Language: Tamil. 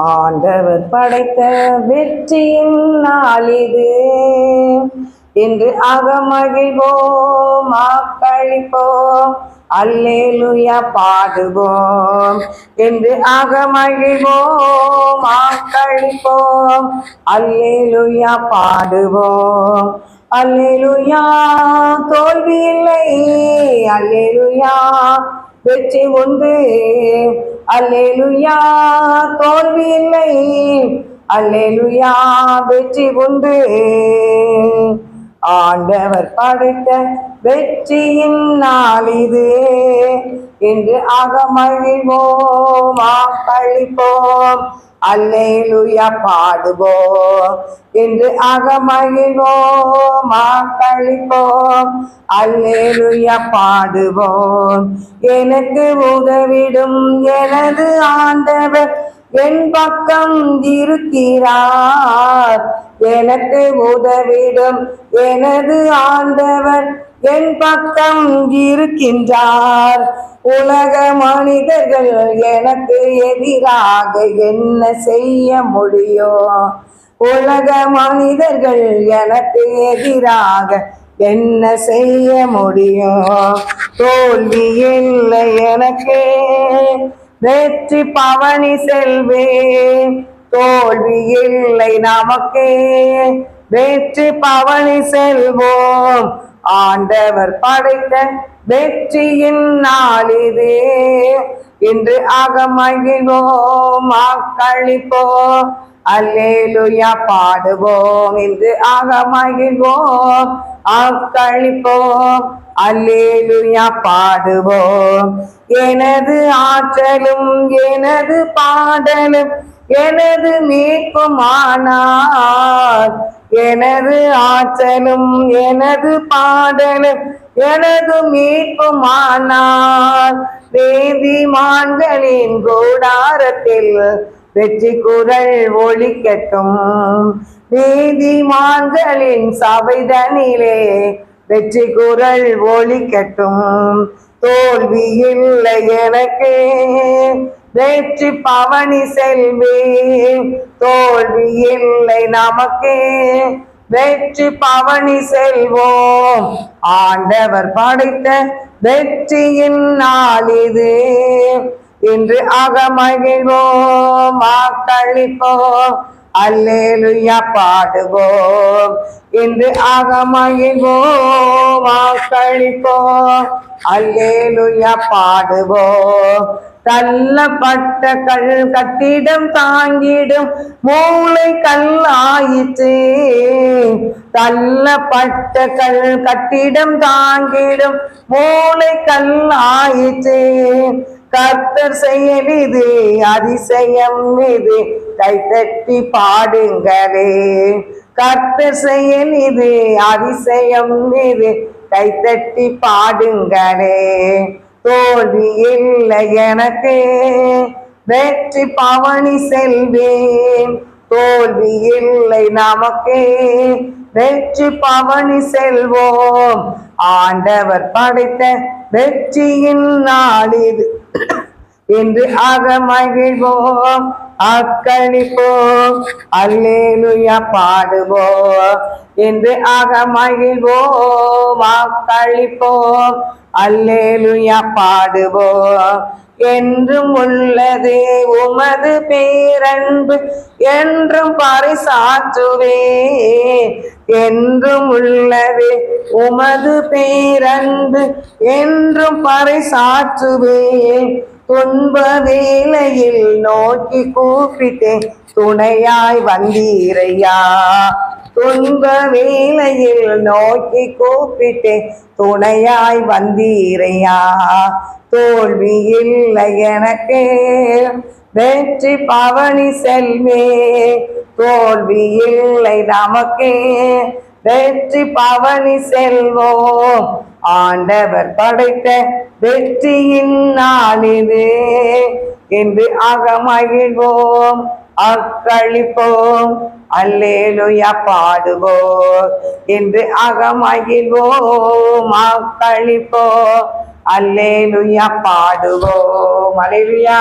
ஆண்டவர் படைத்த வெற்றியின் நாளிது என்று அகமகிழ்வோம் ஆக்களிப்போம் அல்லேலுயா பாடுவோம். என்று அகமகிழ்வோம் ஆக்களிப்போம் அல்லேலுயா பாடுவோம். அல்லேலுயா தோல்வி இல்லை. அல்லேலுயா வெற்றி உண்டு. அல்லேலுயா தோல்வி இல்லை அல்லேலுயா வெற்றி உண்டு. ஆண்டவர் படைத்த வெற்றியின் நாள் இது. என்று அகமகிழ்வோம் ஆக்களிப்போம் அல்லேலுயா பாடுவோம். என்று அகமகிழ்வோம் ஆக்களிப்போம் அல்லேலுயா பாடுவோம். எனக்கு உதவிடும் எனது ஆண்டவர் என் பக்கம் இருக்கிறார். எனக்கு உதவிடும். எனது ஆண்டவர் என் பக்கம் இருக்கின்றார். உலக மனிதர்கள் எனக்கு எதிராக என்ன செய்ய முடியும்? உலக மனிதர்கள் எனக்கு எதிராக என்ன செய்ய முடியும்? தோல்வி இல்லை எனக்கு. வெற்றி பவனி செல்வேன். தோல்வி இல்லை நமக்கே. வெற்றி பவனி செல்வோம். ஆண்டவர் படைத்த வெற்றியின் நாளிது இன்று அகமகிழ்வோம் அக்களிப்போம் அல்லேலுயா பாடுவோம். இன்று அகமகிழ்வோம். ஆக்களிப்போம் அல்லேலுயா பாடுவோம். எனது ஆற்றலும் எனது பாடலும் எனது மீட்புமானார் எனது ஆற்றலும் எனது பாடலும் எனது மீட்புமானார் வேதிமான்களின் கூடாரத்தில் வெற்றி குரல் ஒழிக்கட்டும் நீதிமான்களின் சபைதனிலே வெற்றி குரல் ஒழிக்கட்டும் தோல்வி இல்லை எனக்கு. வெற்றி பவனி செல்வேன். தோல்வி இல்லை நமக்கே. வெற்றி பவனி செல்வோம். ஆண்டவர் படைத்த வெற்றியின் நாள் இது. இன்று அகமகிழ்வோம் வாக்களிப்போம் அல்லேலுயா பாடுவோம் இன்று அகமகிழ்வோம் வாக்களிப்போம் அல்லேலுயா பாடுவோம் தள்ளப்பட்ட கல் கட்டிடம் தாங்கிடும் மூளை கல்லாயிற்று. தள்ளப்பட்ட கல் கட்டிடம் தாங்கிடும் மூளை கல்லாயிற்று. கர்த்தர் செயல் இது அதிசயம் இது. கைத்தட்டி பாடுங்களே. கர்த்தர் செயல் இது அதிசயம் இது. கைத்தட்டி பாடுங்களே. தோல்வி இல்லை எனக்கு. வெற்றி பவனி செல்வேன். தோல்வி இல்லை நமக்கே. வெற்றி பவனி செல்வோம். ஆண்டவர் படைத்த வெற்றியின் நாளிது. என்று ஆக மகிழ்வோம். அக்களிப்போம் அல்லேலுயா பாடுவோம். என்று ஆக மகிழ்வோம். அக்களிப்போம் அல்லேலுயா பாடுவோம். என்றும் உள்ளதே உமது பேரன்பு என்றும் பரிசாற்றுவே. என்றும் உள்ளதே உமது பேரன்பு என்றும் பரிசாற்றுவே. துன்ப வேலையில் நோக்கி கூப்பிட்டேன் துணையாய் வந்தீரையா. துன்ப வேலையில் நோக்கி கூப்பிட்டே துணையாய் வந்தீரையா? தோல்வி இல்லை எனக்கு. வெற்றி பவனி செல்வே தோல்வி இல்லை நமக்கே. வெற்றி பவனி செல்வோம். ஆண்டவர் படைத்த வெற்றியின் நாளிது என்று அகமகிழ்வோம். அக்களிப்போம். அல்லேலுயா பாடுவோம். என்று அகமகிழ்வோம். அக்களிப்போம். அல்லேலுயா பாடுவோம். அலேலுயா